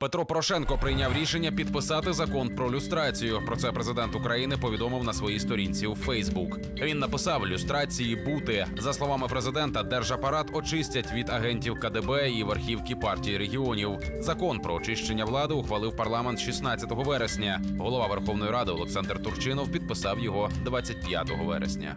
Петро Порошенко прийняв рішення підписати закон про люстрацію. Про це президент України повідомив на своїй сторінці у Фейсбук. Він написав люстрації бути. За словами президента, держапарат очистять від агентів КДБ і верхівки партії регіонів. Закон про очищення влади ухвалив парламент 16 вересня. Голова Верховної Ради Олександр Турчинов підписав його 25 вересня.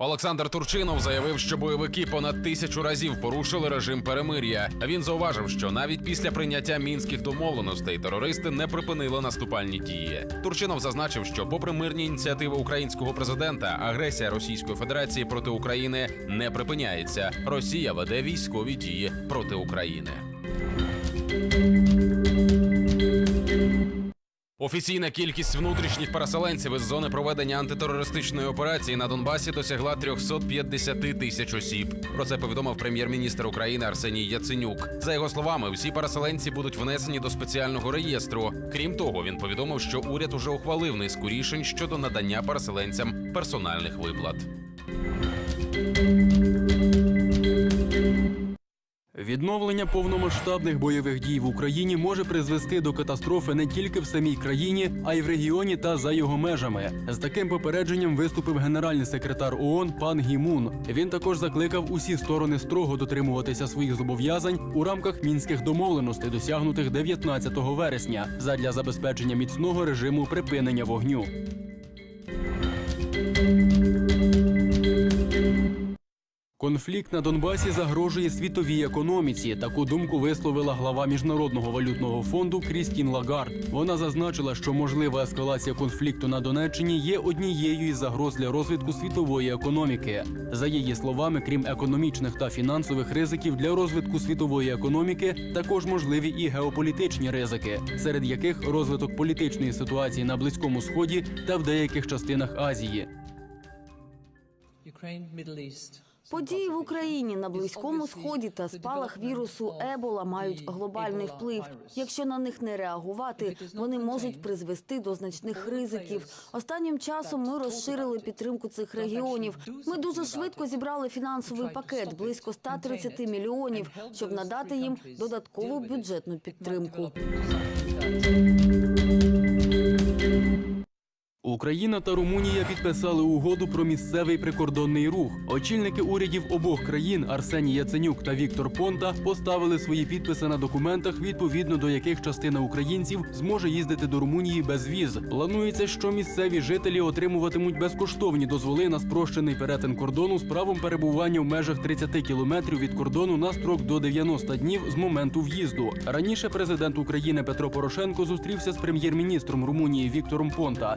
Олександр Турчинов заявив, що бойовики понад тисячу разів порушили режим перемир'я. Він зауважив, що навіть після прийняття мінських домовленостей терористи не припинили наступальні дії. Турчинов зазначив, що, попри мирні ініціативи українського президента, агресія Російської Федерації проти України не припиняється. Росія веде військові дії проти України. Офіційна кількість внутрішніх переселенців із зони проведення антитерористичної операції на Донбасі досягла 350 тисяч осіб. Про це повідомив прем'єр-міністр України Арсеній Яценюк. За його словами, всі переселенці будуть внесені до спеціального реєстру. Крім того, він повідомив, що уряд уже ухвалив низку рішень щодо надання переселенцям персональних виплат. Відновлення повномасштабних бойових дій в Україні може призвести до катастрофи не тільки в самій країні, а й в регіоні та за його межами. З таким попередженням виступив генеральний секретар ООН пан Гімун. Він також закликав усі сторони строго дотримуватися своїх зобов'язань у рамках мінських домовленостей, досягнутих 19 вересня, задля забезпечення міцного режиму припинення вогню. Конфлікт на Донбасі загрожує світовій економіці. Таку думку висловила глава міжнародного валютного фонду Крістін Лагард. Вона зазначила, що можлива ескалація конфлікту на Донеччині є однією із загроз для розвитку світової економіки. За її словами, крім економічних та фінансових ризиків для розвитку світової економіки, також можливі і геополітичні ризики, серед яких розвиток політичної ситуації на близькому сході та в деяких частинах Азії. Ukraine, Middle East. Події в Україні на близькому сході та спалах вірусу Ебола мають глобальний вплив. Якщо на них не реагувати, вони можуть призвести до значних ризиків. Останнім часом ми розширили підтримку цих регіонів. Ми дуже швидко зібрали фінансовий пакет близько 130 мільйонів, щоб надати їм додаткову бюджетну підтримку. Україна та Румунія підписали угоду про місцевий прикордонний рух. Очільники урядів обох країн Арсеній Яценюк та Віктор Понта поставили свої підписи на документах, відповідно до яких частина українців зможе їздити до Румунії без віз. Планується, що місцеві жителі отримуватимуть безкоштовні дозволи на спрощений перетин кордону з правом перебування в межах 30 кілометрів від кордону на строк до 90 днів з моменту в'їзду. Раніше президент України Петро Порошенко зустрівся з прем'єр-міністром Румунії Віктором Понта.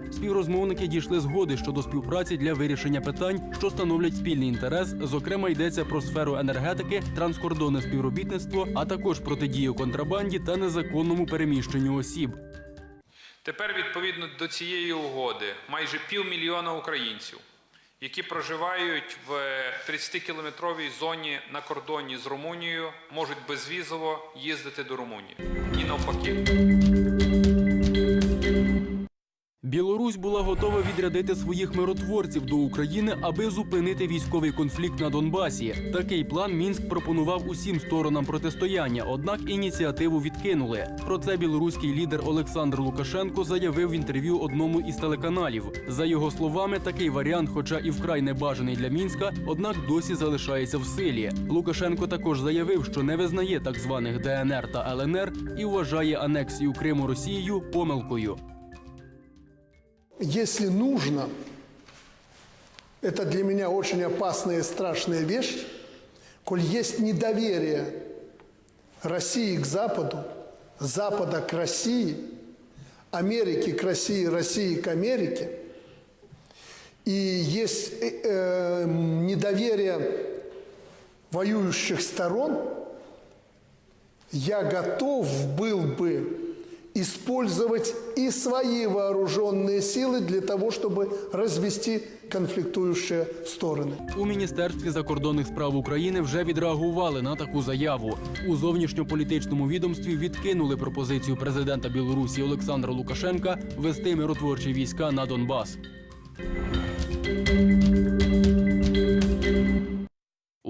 Співрозмовники дійшли згоди щодо співпраці для вирішення питань, що становлять спільний інтерес. Зокрема, йдеться про сферу енергетики, транскордонне співробітництво, а також протидію контрабанді та незаконному переміщенню осіб. Тепер, відповідно до цієї угоди, майже півмільйона українців, які проживають в 30-кілометровій зоні на кордоні з Румунією, можуть безвізово їздити до Румунії. І навпаки. Білорусь була готова відрядити своїх миротворців до України, аби зупинити військовий конфлікт на Донбасі. Такий план мінськ пропонував усім сторонам протистояння, однак ініціативу відкинули. Про це білоруський лідер Олександр Лукашенко заявив в інтерв'ю одному із телеканалів. За його словами, такий варіант, хоча і вкрай небажаний для мінська, однак досі залишається в силі. Лукашенко також заявив, що не визнає так званих ДНР та ЛНР і вважає анексію Криму Росією помилкою. Если нужно, это для меня очень опасная и страшная вещь, коль есть недоверие России к Западу, Запада к России, Америки к России, России к Америке, и есть э, э, недоверие воюющих сторон, я готов был бы использовать и свои вооруженные силы для того, чтобы развести конфликтующие стороны. У міністерстві закордонних справ України вже відреагували на таку заяву. У зовнішньополітичному відомстві відкинули пропозицію президента Білорусі Олександра Лукашенка вести миротворчі війська на Донбас.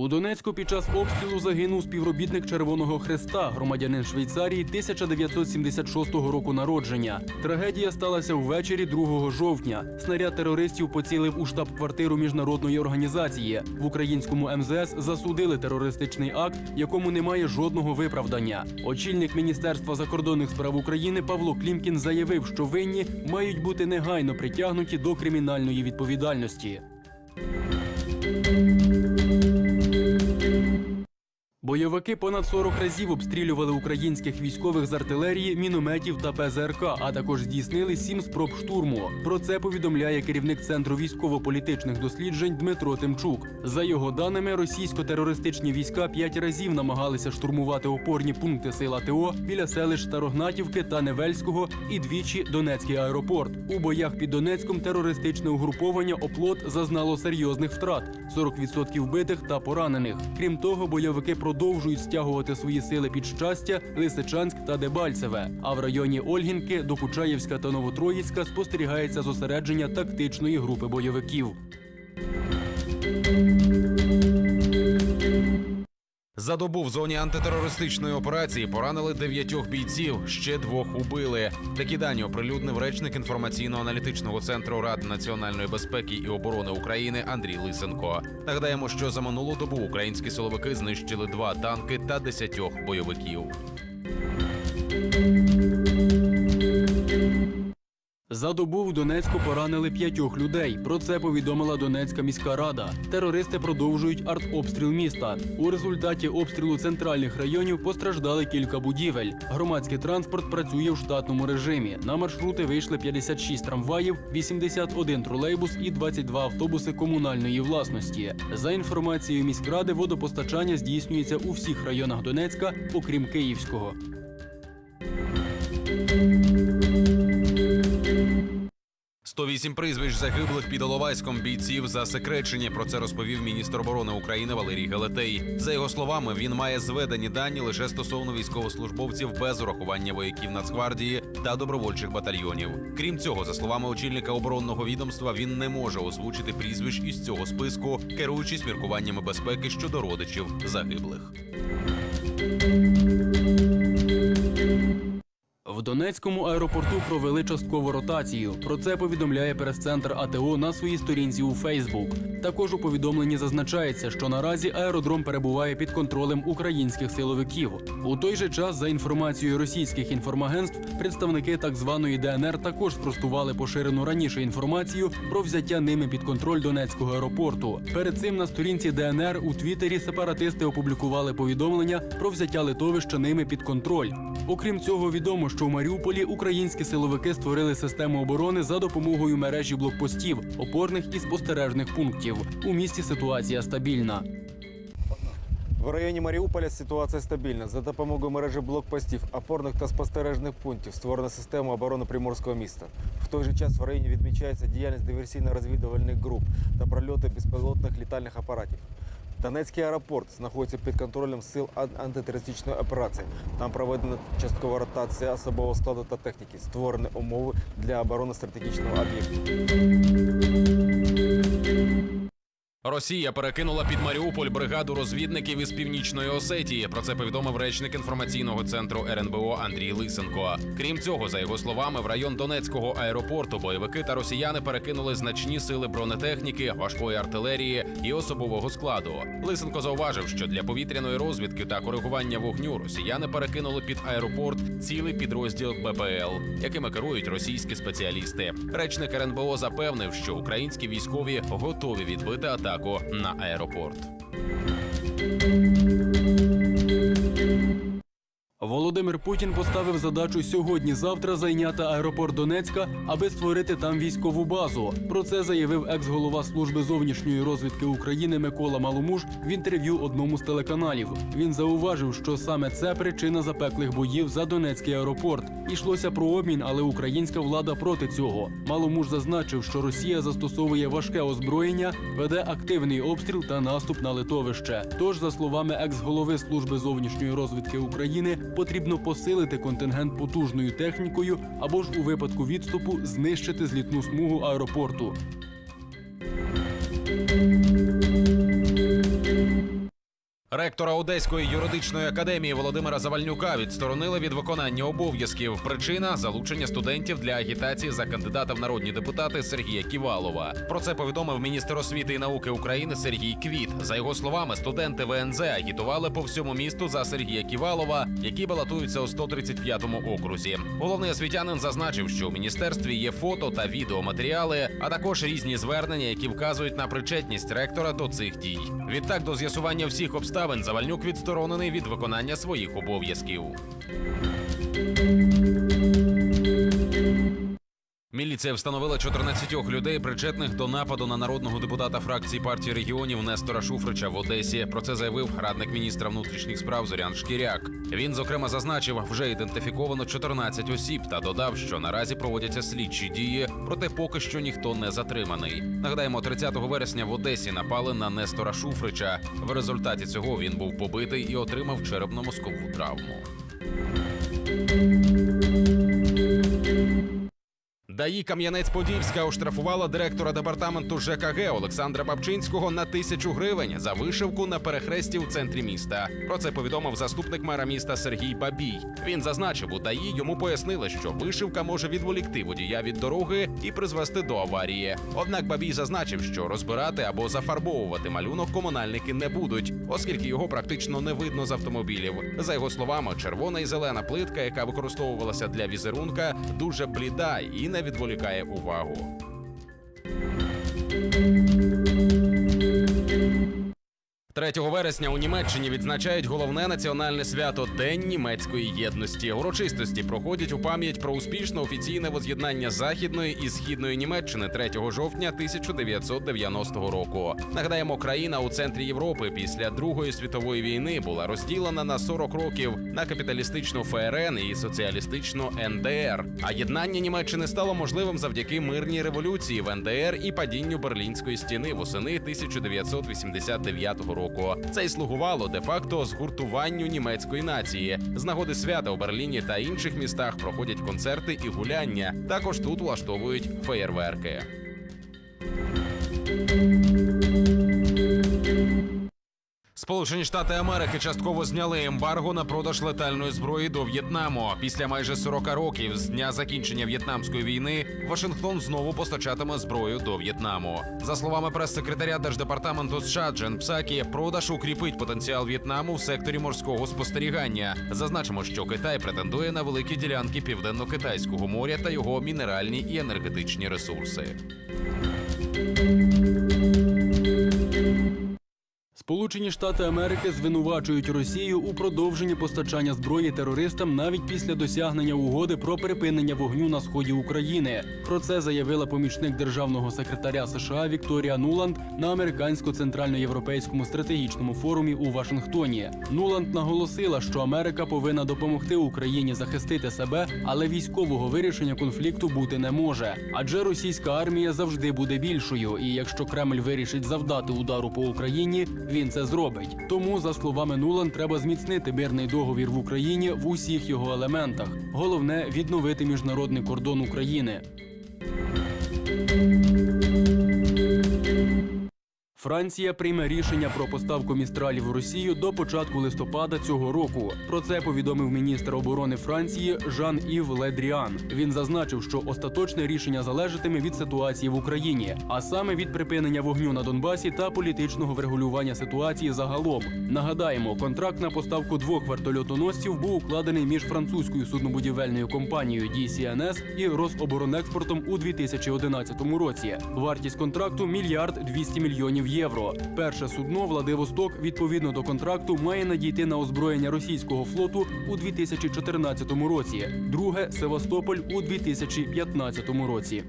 У Донецьку під час обстрілу загинув співробітник Червоного Хреста, громадянин Швейцарії 1976 року народження. Трагедія сталася ввечері 2 жовтня. Снаряд терористів поцілив у штаб-квартиру міжнародної організації. В українському МЗС засудили терористичний акт, якому немає жодного виправдання. Очільник Міністерства закордонних справ України Павло Клімкін заявив, що винні мають бути негайно притягнуті до кримінальної відповідальності. Бойовики понад 40 разів обстрілювали українських військових з артилерії, мінометів та ПЗРК, а також здійснили сім спроб штурму. Про це повідомляє керівник центру військово-політичних досліджень Дмитро Тимчук. За його даними, російсько-терористичні війська п'ять разів намагалися штурмувати опорні пункти сил АТО біля селищ Старогнатівки та Невельського і двічі Донецький аеропорт. У боях під Донецьком терористичне угруповання оплот зазнало серйозних втрат 40% вбитих та поранених. Крім того, бойовики продовжують стягувати свої сили під щастя, Лисичанськ та Дебальцеве. А в районі Ольгінки, Докучаєвська та Новотроїцька спостерігається зосередження тактичної групи бойовиків. За добу в зоні антитерористичної операції поранили дев'ятьох бійців, ще двох убили. Такі дані оприлюднив речник інформаційно-аналітичного центру Ради національної безпеки і оборони України Андрій Лисенко. Нагадаємо, що за минулу добу українські силовики знищили два танки та десятьох бойовиків. За добу в Донецьку поранили п'ятьох людей. Про це повідомила Донецька міська рада. Терористи продовжують артобстріл міста. У результаті обстрілу центральних районів постраждали кілька будівель. Громадський транспорт працює в штатному режимі. На маршрути вийшли 56 трамваїв, 81 тролейбус і 22 автобуси комунальної власності. За інформацією міськради, водопостачання здійснюється у всіх районах Донецька, окрім Київського. «108 прізвищ загиблих під Іловайськом бійців засекречені. Про це розповів міністр оборони України Валерій Гелетей. За його словами, він має зведені дані лише стосовно військовослужбовців без урахування вояків Нацгвардії та добровольчих батальйонів. Крім цього, за словами очільника оборонного відомства, він не може озвучити прізвищ із цього списку, керуючись міркуваннями безпеки щодо родичів загиблих. Донецькому аеропорту провели часткову ротацію. Про це повідомляє прес-центр АТО на своїй сторінці у Фейсбук. Також у повідомленні зазначається, що наразі аеродром перебуває під контролем українських силовиків. У той же час, за інформацією російських інформагентств, представники так званої ДНР також спростували поширену раніше інформацію про взяття ними під контроль Донецького аеропорту. Перед цим на сторінці ДНР у Твіттері сепаратисти опублікували повідомлення про взяття литовища ними під контроль. Окрім цього, відомо, що Маріуполі українські силовики створили систему оборони за допомогою мережі блокпостів, опорних і спостережних пунктів. У місті ситуація стабільна. В районі Маріуполя ситуація стабільна. За допомогою мережі блокпостів, опорних та спостережних пунктів створена система оборони приморського міста. В той же час в районі відмічається діяльність диверсійно-розвідувальних груп та прольоти безпілотних літальних апаратів. Донецький аеропорт знаходиться під контролем сил ан- антитерористичної операції. Там проведена часткова ротація особового складу та техніки, створені умови для оборони стратегічного об'єкту. Росія перекинула під Маріуполь бригаду розвідників із північної Осетії. Про це повідомив речник інформаційного центру РНБО Андрій Лисенко. Крім цього, за його словами, в район Донецького аеропорту бойовики та росіяни перекинули значні сили бронетехніки, важкої артилерії і особового складу. Лисенко зауважив, що для повітряної розвідки та коригування вогню росіяни перекинули під аеропорт цілий підрозділ БПЛ, якими керують російські спеціалісти. Речник РНБО запевнив, що українські військові готові відбити атаку на аеропорт. Володимир Путін поставив задачу сьогодні-завтра зайняти аеропорт Донецька, аби створити там військову базу. Про це заявив екс-голова служби зовнішньої розвідки України Микола Маломуж в інтерв'ю одному з телеканалів. Він зауважив, що саме це причина запеклих боїв за Донецький аеропорт. Ішлося про обмін, але українська влада проти цього. Маломуж зазначив, що Росія застосовує важке озброєння, веде активний обстріл та наступ на литовище. Тож, за словами екс-голови служби зовнішньої розвідки України, потрібно посилити контингент потужною технікою або ж у випадку відступу знищити злітну смугу аеропорту. Ректора Одеської юридичної академії Володимира Завальнюка відсторонили від виконання обов'язків. Причина залучення студентів для агітації за кандидата в народні депутати Сергія Ківалова. Про це повідомив міністр освіти і науки України Сергій Квіт. За його словами, студенти ВНЗ агітували по всьому місту за Сергія Ківалова, які балотуються у 135-му окрузі. Головний освітянин зазначив, що у міністерстві є фото та відеоматеріали, а також різні звернення, які вказують на причетність ректора до цих дій. Відтак, до з'ясування всіх обставин Завальнюк відсторонений від виконання своїх обов'язків. Міліція встановила 14 людей, причетних до нападу на народного депутата фракції партії регіонів Нестора Шуфрича в Одесі. Про це заявив радник міністра внутрішніх справ Зорян Шкіряк. Він зокрема зазначив, вже ідентифіковано 14 осіб та додав, що наразі проводяться слідчі дії, проте поки що ніхто не затриманий. Нагадаємо, 30 вересня в Одесі напали на Нестора Шуфрича. В результаті цього він був побитий і отримав черепно-мозкову травму. ДАІ Кам'янець-Подільська оштрафувала директора департаменту ЖКГ Олександра Бабчинського на тисячу гривень за вишивку на перехресті в центрі міста. Про це повідомив заступник мера міста Сергій Бабій. Він зазначив, у ДАІ йому пояснили, що вишивка може відволікти водія від дороги і призвести до аварії. Однак Бабій зазначив, що розбирати або зафарбовувати малюнок комунальники не будуть, оскільки його практично не видно з автомобілів. За його словами, червона і зелена плитка, яка використовувалася для візерунка, дуже бліда і не відволікає увагу. Третього вересня у Німеччині відзначають головне національне свято День німецької єдності. Урочистості проходять у пам'ять про успішне офіційне воз'єднання західної і східної Німеччини 3 жовтня 1990 року. Нагадаємо, країна у центрі Європи після Другої світової війни була розділена на 40 років на капіталістичну ФРН і соціалістичну НДР. А єднання Німеччини стало можливим завдяки мирній революції в НДР і падінню Берлінської стіни восени 1989 року. Це й слугувало де-факто згуртуванню німецької нації. З нагоди свята у Берліні та інших містах проходять концерти і гуляння. Також тут влаштовують феєрверки. Сполучені Штати Америки частково зняли ембарго на продаж летальної зброї до В'єтнаму. Після майже 40 років з дня закінчення в'єтнамської війни Вашингтон знову постачатиме зброю до В'єтнаму. За словами прес-секретаря держдепартаменту США Джен Псакі, продаж укріпить потенціал В'єтнаму в секторі морського спостерігання. Зазначимо, що Китай претендує на великі ділянки південно-китайського моря та його мінеральні і енергетичні ресурси. Сполучені Штати Америки звинувачують Росію у продовженні постачання зброї терористам навіть після досягнення угоди про припинення вогню на сході України. Про це заявила помічник державного секретаря США Вікторія Нуланд на американсько-центральноєвропейському стратегічному форумі у Вашингтоні. Нуланд наголосила, що Америка повинна допомогти Україні захистити себе, але військового вирішення конфлікту бути не може. Адже російська армія завжди буде більшою, і якщо Кремль вирішить завдати удару по Україні, він це зробить. Тому, за словами Нулан, треба зміцнити мирний договір в Україні в усіх його елементах. Головне відновити міжнародний кордон України. Франція прийме рішення про поставку містралів в Росію до початку листопада цього року. Про це повідомив міністр оборони Франції Жан-Ів Ледріан. Він зазначив, що остаточне рішення залежатиме від ситуації в Україні, а саме від припинення вогню на Донбасі та політичного врегулювання ситуації загалом. Нагадаємо, контракт на поставку двох вертольотоносців був укладений між французькою суднобудівельною компанією DCNS і Рособоронекспортом у 2011 році. Вартість контракту мільярд 200 мільйонів євро. Перше судно Владивосток відповідно до контракту має надійти на озброєння російського флоту у 2014 році. Друге Севастополь у 2015 році.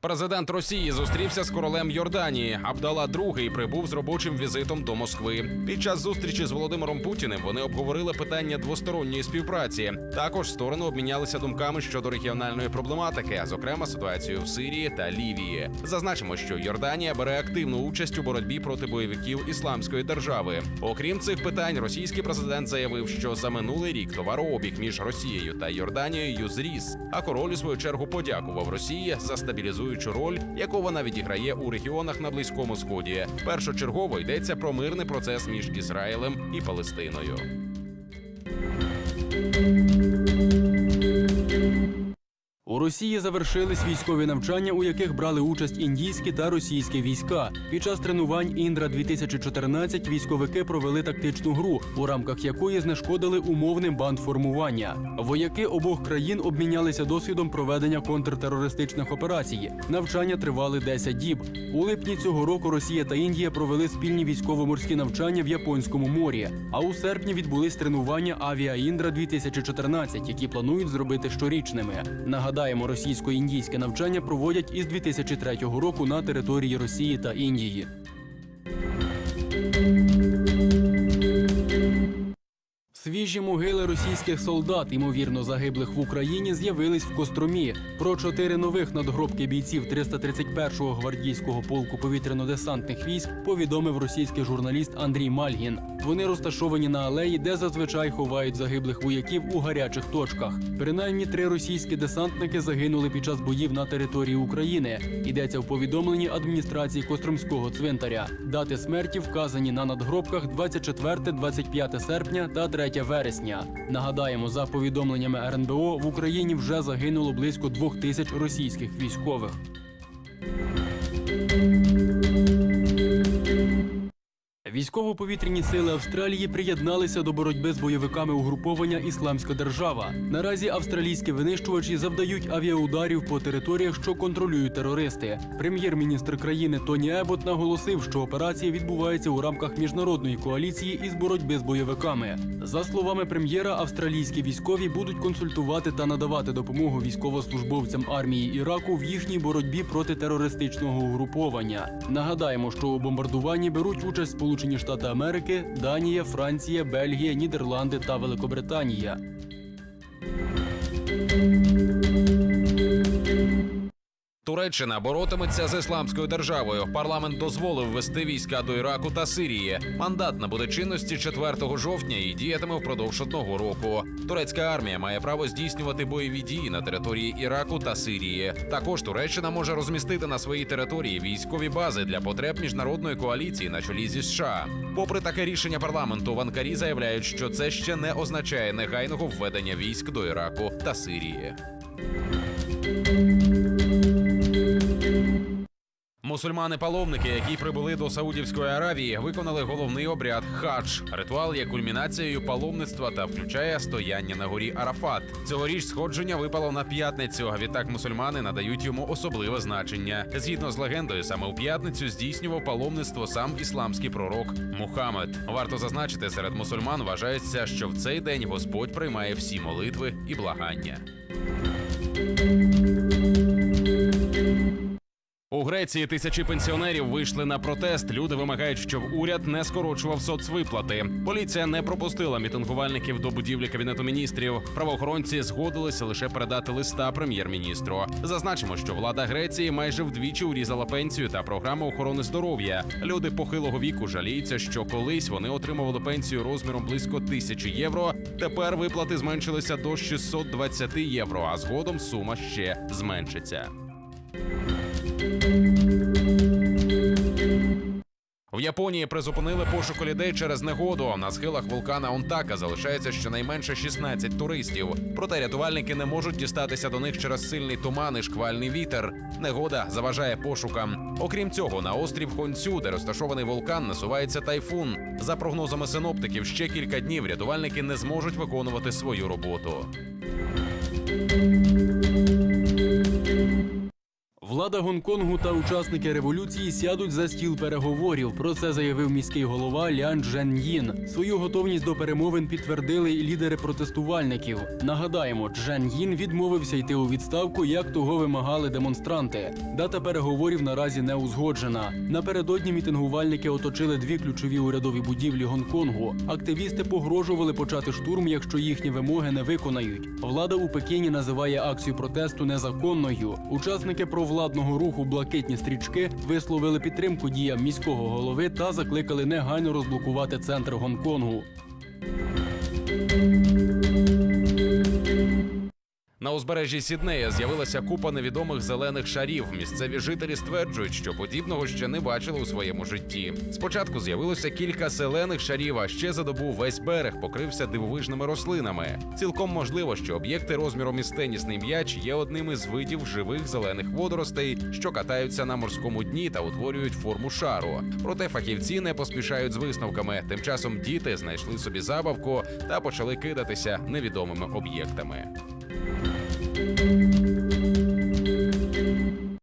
Президент Росії зустрівся з королем Йорданії. Абдала II прибув з робочим візитом до Москви. Під час зустрічі з Володимиром Путіним вони обговорили питання двосторонньої співпраці. Також сторони обмінялися думками щодо регіональної проблематики, зокрема ситуацію в Сирії та Лівії. Зазначимо, що Йорданія бере активну участь у боротьбі проти бойовиків ісламської держави. Окрім цих питань, російський президент заявив, що за минулий рік товарообіг між Росією та Йорданією зріс. А король у свою чергу подякував Росії за стабілізуючи ведучу роль, яку вона відіграє у регіонах на близькому сході. Першочергово йдеться про мирний процес між Ізраїлем і Палестиною. У Росії завершились військові навчання, у яких брали участь індійські та російські війська. Під час тренувань Індра 2014 військовики провели тактичну гру, у рамках якої знешкодили умовне бандформування. Вояки обох країн обмінялися досвідом проведення контртерористичних операцій. Навчання тривали 10 діб. У липні цього року Росія та Індія провели спільні військово-морські навчання в Японському морі. А у серпні відбулись тренування Авіа Індра 2014 які планують зробити щорічними. Нагадаємо, російсько-індійське навчання проводять із 2003 року на території Росії та Індії. Свіжі могили російських солдат, ймовірно загиблих в Україні, з'явились в Костромі. Про чотири нових надгробки бійців 331-го гвардійського полку повітряно-десантних військ повідомив російський журналіст Андрій Мальгін. Вони розташовані на алеї, де зазвичай ховають загиблих вояків у гарячих точках. Принаймні три російські десантники загинули під час боїв на території України. Йдеться в повідомленні адміністрації Костромського цвинтаря. Дати смерті вказані на надгробках 24-25 серпня та 3 вересня. Нагадаємо, за повідомленнями РНБО в Україні вже загинуло близько двох тисяч російських військових. Військово-повітряні сили Австралії приєдналися до боротьби з бойовиками угруповання Ісламська держава. Наразі австралійські винищувачі завдають авіаударів по територіях, що контролюють терористи. Прем'єр-міністр країни Тоні Ебот наголосив, що операція відбувається у рамках міжнародної коаліції із боротьби з бойовиками. За словами прем'єра, австралійські військові будуть консультувати та надавати допомогу військовослужбовцям армії Іраку в їхній боротьбі проти терористичного угруповання. Нагадаємо, що у бомбардуванні беруть участь Сполучені Штати Америки, Данія, Франція, Бельгія, Нідерланди та Великобританія. Туреччина боротиметься з ісламською державою. Парламент дозволив ввести війська до Іраку та Сирії. Мандат набуде чинності 4 жовтня і діятиме впродовж одного року. Турецька армія має право здійснювати бойові дії на території Іраку та Сирії. Також Туреччина може розмістити на своїй території військові бази для потреб міжнародної коаліції на чолі зі США. Попри таке рішення парламенту, в Анкарі заявляють, що це ще не означає негайного введення військ до Іраку та Сирії. Мусульмани-паломники, які прибули до Саудівської Аравії, виконали головний обряд хадж. Ритуал є кульмінацією паломництва та включає стояння на горі Арафат. Цьогоріч сходження випало на п'ятницю. а Відтак мусульмани надають йому особливе значення. Згідно з легендою, саме у п'ятницю здійснював паломництво сам ісламський пророк Мухаммед. Варто зазначити, серед мусульман вважається, що в цей день Господь приймає всі молитви і благання. У Греції тисячі пенсіонерів вийшли на протест. Люди вимагають, щоб уряд не скорочував соцвиплати. Поліція не пропустила мітингувальників до будівлі кабінету міністрів. Правоохоронці згодилися лише передати листа прем'єр-міністру. Зазначимо, що влада Греції майже вдвічі урізала пенсію та програму охорони здоров'я. Люди похилого віку жаліються, що колись вони отримували пенсію розміром близько тисячі євро. Тепер виплати зменшилися до 620 євро, а згодом сума ще зменшиться. В Японії призупинили пошук людей через негоду. На схилах вулкана Онтака залишається щонайменше 16 туристів. Проте рятувальники не можуть дістатися до них через сильний туман і шквальний вітер. Негода заважає пошукам. Окрім цього, на острів Хонсю, де розташований вулкан, насувається тайфун. За прогнозами синоптиків, ще кілька днів рятувальники не зможуть виконувати свою роботу. Влада Гонконгу та учасники революції сядуть за стіл переговорів. Про це заявив міський голова Лян Джен Свою готовність до перемовин підтвердили і лідери протестувальників. Нагадаємо, Джен Їн відмовився йти у відставку, як того вимагали демонстранти. Дата переговорів наразі не узгоджена. Напередодні мітингувальники оточили дві ключові урядові будівлі Гонконгу. Активісти погрожували почати штурм, якщо їхні вимоги не виконають. Влада у Пекіні називає акцію протесту незаконною. Учасники провладного руху Блакитні стрічки висловили підтримку діям міського голови та закликали негайно розблокувати центр Гонконгу. На узбережжі Сіднея з'явилася купа невідомих зелених шарів. Місцеві жителі стверджують, що подібного ще не бачили у своєму житті. Спочатку з'явилося кілька зелених шарів, а ще за добу весь берег покрився дивовижними рослинами. Цілком можливо, що об'єкти розміром із тенісний м'яч є одним із видів живих зелених водоростей, що катаються на морському дні та утворюють форму шару. Проте фахівці не поспішають з висновками. Тим часом діти знайшли собі забавку та почали кидатися невідомими об'єктами. thank you